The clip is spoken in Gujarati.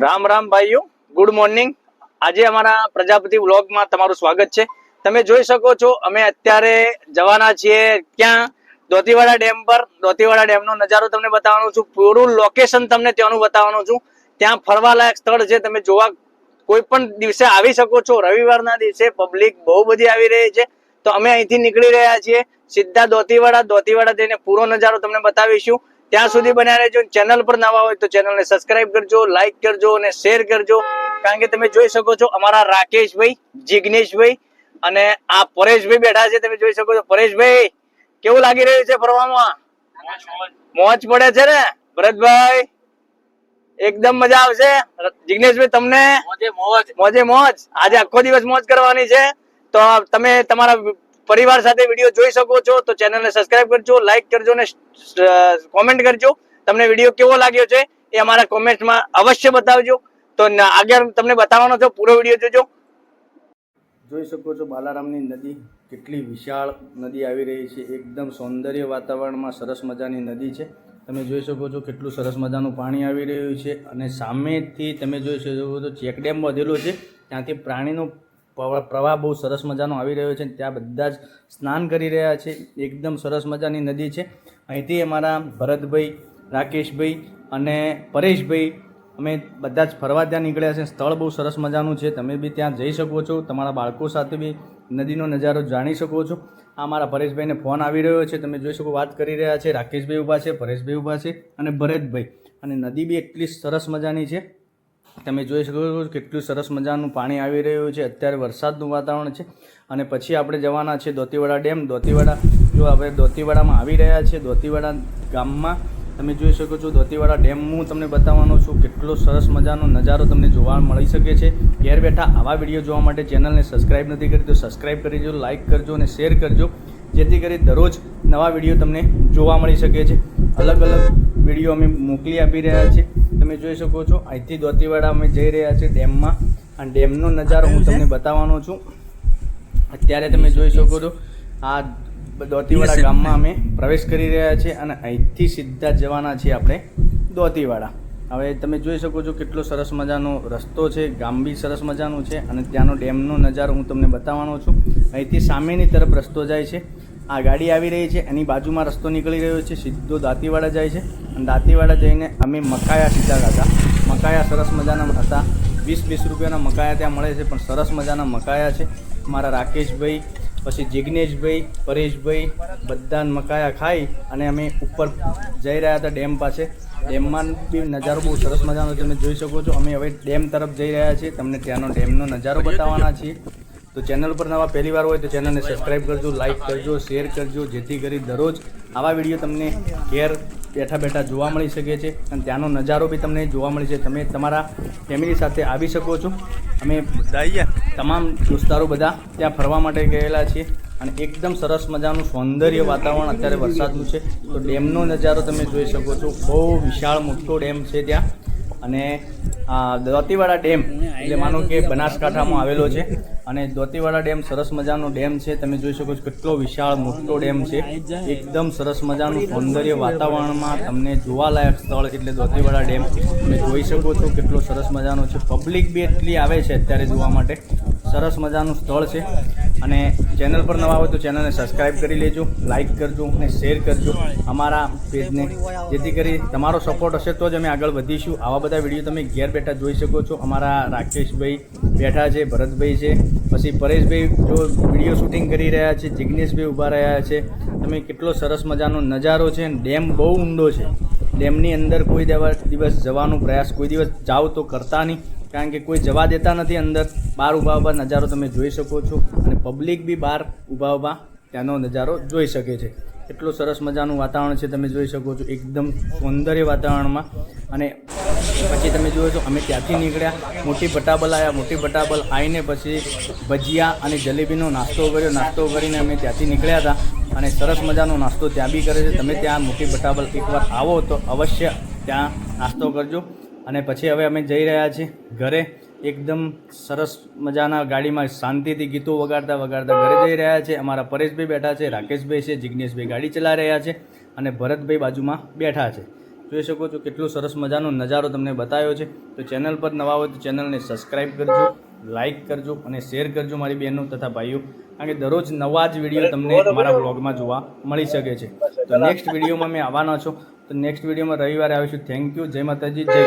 રામ રામ ભાઈઓ ગુડ મોર્નિંગ આજે અમારા પ્રજાપતિ વ્લોગમાં તમારું સ્વાગત છે. તમે જોઈ શકો છો, અમે અત્યારે જવાના છીએ ક્યાં? દોતીવાડા ડેમ પર. દોતીવાડા ડેમનો નજારો તમને બતાવવાનો છું. પૂરું લોકેશન તમને ત્યાંનું બતાવવાનું છું. ત્યાં ફરવાલાયક સ્થળ છે, તમે જોવા કોઈ પણ દિવસે આવી શકો છો. રવિવારના દિવસે પબ્લિક બહુ બધી આવી રહી છે. તો અમે અહીંથી નીકળી રહ્યા છીએ. સીધા દોતીવાડા દોતીવાડા જઈને પૂરો નજારો તમને બતાવીશું. ત્યાં સુધી બન્યા રહેજો ચેનલ પર નવા હોય તો ચેનલને સબસ્ક્રાઇબ કરજો લાઈક કરજો અને શેર કરજો. કારણ કે તમે જોઈ શકો છો અમારા રાકેશભાઈ જિગ્નેશભાઈ અને આ પરેશભાઈ બેઠા છે તમે જોઈ શકો છો. પરેશભાઈ કેવું લાગી રહ્યું છે ફરવામાં? મોજ પડે છે ને? ભરતભાઈ એકદમ મજા આવશે. જિગ્નેશભાઈ તમને? મોજે મોજ. આજે આખો દિવસ મોજ કરવાની છે. તો તમે તમારા પરિવાર સાથે વીડિયો જોઈ શકો છો, તો ચેનલને સબસ્ક્રાઇબ કરજો લાઈક કરજો અને કોમેન્ટ કરજો. તમને વીડિયો કેવો લાગ્યો છે એ અમારા કોમેન્ટમાં અવશ્ય બતાવજો. તો આગળ તમને બતાવવાનો છે, પૂરો વીડિયો જોજો. જોઈ શકો છો બાલારામની નદી કેટલી વિશાળ નદી આવી રહી છે, એકદમ સૌંદર્ય વાતાવરણમાં સરસ મજાની નદી છે. તમે જોઈ શકો છો કેટલું સરસ મજાનું પાણી આવી રહ્યું છે અને સામેથી તમે જોઈ શકો છો ચેકડેમ વધેલો છે. ત્યાંથી પ્રાણીનો પ્રવાહ બહુ સરસ મજાનો આવી રહ્યો છે ત્યાં બધા જ સ્નાન કરી રહ્યા છે. એકદમ સરસ મજાની નદી છે. અહીંથી અમારા ભરતભાઈ, રાકેશભાઈ અને પરેશભાઈ અમે બધા જ ફરવા ત્યાં નીકળ્યા છે. સ્થળ બહુ સરસ મજાનું છે. તમે બી ત્યાં જઈ શકો છો. તમારા બાળકો સાથે બી નદીનો નજારો જાણી શકો છો. આ મારા પરેશભાઈને ફોન આવી રહ્યો છે. તમે જોઈ શકો વાત કરી રહ્યા છે. રાકેશભાઈ ઊભા છે, પરેશભાઈ ઊભા છે અને ભરતભાઈ. અને નદી બી એટલી સરસ મજાની છે. તમે જોઈ શકો છો કેટલું સરસ મજાનું પાણી આવી રહ્યું છે. અત્યારે વરસાદનું વાતાવરણ છે. અને પછી આપણે જવાના છે દોતીવાડા ડેમ. દોતીવાડા, જો આપણે દોતીવાડામાં આવી રહ્યા છે દોતીવાડા ગામમાં, તમે જોઈ શકો છો દોતીવાડા ડેમ. હું તમને બતાવવાનો છું કેટલો સરસ મજાનો નજારો તમને જોવા મળી શકે છે. ઘેર બેઠા આવા વીડિયો જોવા માટે ચેનલને સબસ્ક્રાઇબ નથી કરી, તો સબસ્ક્રાઇબ કરી દેજો, લાઇક કરજો અને શેર કરજો. જેથી કરી દરરોજ નવા વીડિયો તમને જોવા મળી શકે છે. અલગ અલગ વીડિયો અમે મોકલી આપી રહ્યા છીએ. તમે જોઈ શકો છો અહીંથી દોતીવાડા અમે જઈ રહ્યા છીએ ડેમમાં. અને ડેમનો નજારો હું તમને બતાવવાનો છું. અત્યારે તમે જોઈ શકો છો આ દોતીવાડા ગામમાં અમે પ્રવેશ કરી રહ્યા છીએ અને અહીંથી સીધા જવાના છીએ આપણે દોતીવાડા. હવે તમે જોઈ શકો છો કેટલો સરસ મજાનો રસ્તો છે ગામ બી સરસ મજાનું છે અને ત્યાંનો ડેમનો નજારો હું તમને બતાવવાનો છું. અહીંથી સામેની તરફ રસ્તો જાય છે. આ ગાડી આવી રહી છે, એની બાજુમાં રસ્તો નીકળી રહ્યો છે, સીધો દાંતીવાડા જાય છે અને દાંતીવાડા જઈને અમે મકાયા સીધા હતા. મકાયા સરસ મજાના હતા. વીસ વીસ રૂપિયાના મકાયા ત્યાં મળે છે, પણ સરસ મજાના મકાયા છે. મારા રાકેશભાઈ, પછી જિગ્નેશભાઈ, પરેશભાઈ બધા મકાયા ખાઈ અને અમે ઉપર જઈ રહ્યા હતા ડેમ પાસે. ડેમમાં બી નજારો બહુ સરસ મજાનો તમે જોઈ શકો છો. અમે હવે ડેમ તરફ જઈ રહ્યા છીએ. તમને ત્યાંનો ડેમનો નજારો બતાવવાના છીએ. તો ચેનલ પર નવા પહેલી વાર હોય તો ચેનલને સબસ્ક્રાઇબ કરજો લાઇક કરજો શેર કરજો, જેથી કરી દરરોજ આવા વીડિયો તમને ઘેર બેઠા બેઠા જોવા મળી શકે છે. અને ત્યાંનો નજારો બી તમને જોવા મળી છે તમે તમારા ફેમિલી સાથે આવી શકો છો. અમે તમામ દોસ્તારો બધા ત્યાં ફરવા માટે ગયેલા છીએ. અને એકદમ સરસ મજાનું સૌંદર્ય વાતાવરણ અત્યારે વરસાદનું છે. તો ડેમનો નજારો તમે જોઈ શકો છો. બહુ વિશાળ મોટો ડેમ છે ત્યાં. અને દોતીવાડા ડેમ, એટલે માનો કે બનાસકાંઠામાં આવેલો છે. અને દોતીવાડા ડેમ સરસ મજાનો ડેમ છે. તમે જોઈ શકો છો કેટલો વિશાળ, મોટો ડેમ છે. એકદમ સરસ મજાનું સૌંદર્ય વાતાવરણમાં તમને જોવાલાયક સ્થળ એટલે દોતીવાડા ડેમ. તમે જોઈ શકો છો કેટલો સરસ મજાનો છે. પબ્લિક બી એટલી આવે છે અત્યારે જોવા માટે. સરસ મજાનું સ્થળ છે. અને ચેનલ પર નવા હોય તો ચેનલને સબસ્ક્રાઈબ કરી લેજો, લાઇક કરજો અને શેર કરજો અમારા પેજને. જેથી કરી તમારો સપોર્ટ હશે તો જ અમે આગળ વધીશું. આવા બધા વીડિયો તમે ઘેર બેઠા જોઈ શકો છો. અમારા રાકેશભાઈ બેઠા છે, ભરતભાઈ છે. પછી પરેશભાઈ જો વીડિયો શૂટિંગ કરી રહ્યા છે, જિગ્નેશભાઈ ઊભા રહ્યા છે. તમે કેટલો સરસ મજાનો નજારો છે. ડેમ બહુ ઊંડો છે. ડેમની અંદર કોઈ દેવા- દિવસ જવાનો પ્રયાસ, કોઈ દિવસ જાઓ તો કરતા નહીં. કારણ કે કોઈ જવા દેતા નથી અંદર. બહાર ઊભા ઊભા નજારો તમે જોઈ શકો છો અને પબ્લિક બી બહાર ઊભા ઊભા ત્યાંનો નજારો જોઈ શકે છે. એટલું સરસ મજાનું વાતાવરણ છે તમે જોઈ શકો છો, એકદમ સૌંદર્ય વાતાવરણમાં. અને પછી તમે જુઓ છો, અમે ત્યાંથી નીકળ્યા, મોટી પટાબલ આવ્યા મોટી પટાબલ આવીને પછી ભજીયા અને જલેબીનો નાસ્તો કર્યો. નાસ્તો કરીને અમે ત્યાંથી નીકળ્યા હતા અને સરસ મજાનો નાસ્તો ત્યાં બી કરે છે. તમે ત્યાં મોટી પટાબલ એકવાર આવો તો અવશ્ય ત્યાં નાસ્તો કરજો. અને પછી હવે અમે જઈ રહ્યા છીએ ઘરે. એકદમ સરસ મજાના ગાડીમાં શાંતિથી ગીતો વગાડતા વગાડતા ઘરે જઈ રહ્યા છે. અમારા પરેશભાઈ બેઠા છે, રાકેશભાઈ છે, જિગ્નેશભાઈ ગાડી ચલાવી રહ્યા છે અને ભરતભાઈ બાજુમાં બેઠા છે. જોઈ શકો છો કેટલો સરસ મજાનો નજારો તમને બતાવ્યો છે. તો ચેનલ પર નવા હોય તો ચેનલને સબસ્ક્રાઈબ કરજો લાઈક કરજો અને શેર કરજો મારી બહેનો તથા ભાઈઓ, કારણ કે દરરોજ નવા જ વીડિયો તમને મારા બ્લોગમાં જોવા મળી શકે છે. તો નેક્સ્ટ વિડીયોમાં મેં આવવાના છું. તો નેક્સ્ટ વિડીયોમાં રવિવારે આવીશું. Thank you. જય માતાજી. જય